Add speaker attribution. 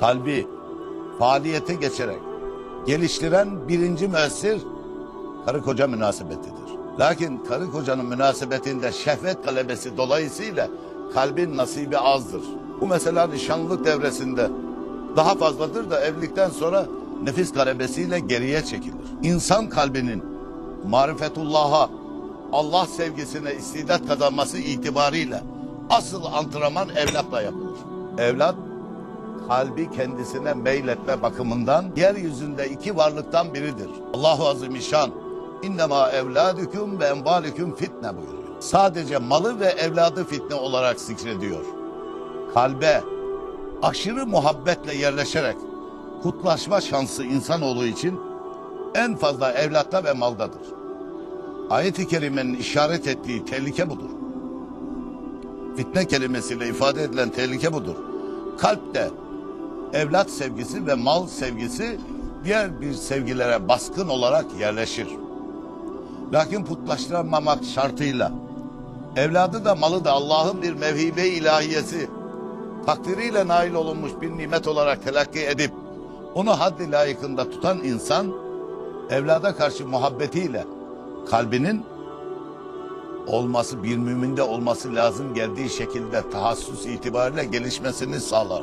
Speaker 1: kalbi faaliyete geçerek geliştiren birinci müessir karı koca münasebetidir. Lakin karı kocanın münasebetinde şehvet galebesi dolayısıyla kalbin nasibi azdır. Bu mesela nişanlılık devresinde daha fazladır da evlilikten sonra nefis galebesiyle geriye çekilir. İnsan kalbinin marifetullah'a, Allah sevgisine istidat kazanması itibariyle asıl antrenman evlatla yapılır. Evlat kalbi kendisine meyletme bakımından yeryüzünde iki varlıktan biridir. Allahu Azimüşşan innema evladüküm ve envalüküm fitne buyuruyor. Sadece malı ve evladı fitne olarak zikrediyor. Kalbe aşırı muhabbetle yerleşerek kutlaşma şansı insanoğlu için en fazla evlatta ve maldadır. Ayet-i kerimenin işaret ettiği tehlike budur. Fitne kelimesiyle ifade edilen tehlike budur. Kalpte evlat sevgisi ve mal sevgisi diğer bir sevgilere baskın olarak yerleşir. Lakin putlaştırmamak şartıyla evladı da malı da Allah'ın bir mevhibe ilahiyesi takdiriyle nail olunmuş bir nimet olarak telakki edip onu haddi layıkında tutan insan evlada karşı muhabbetiyle kalbinin olması bir müminde olması lazım geldiği şekilde tahassüs itibariyle gelişmesini sağlar.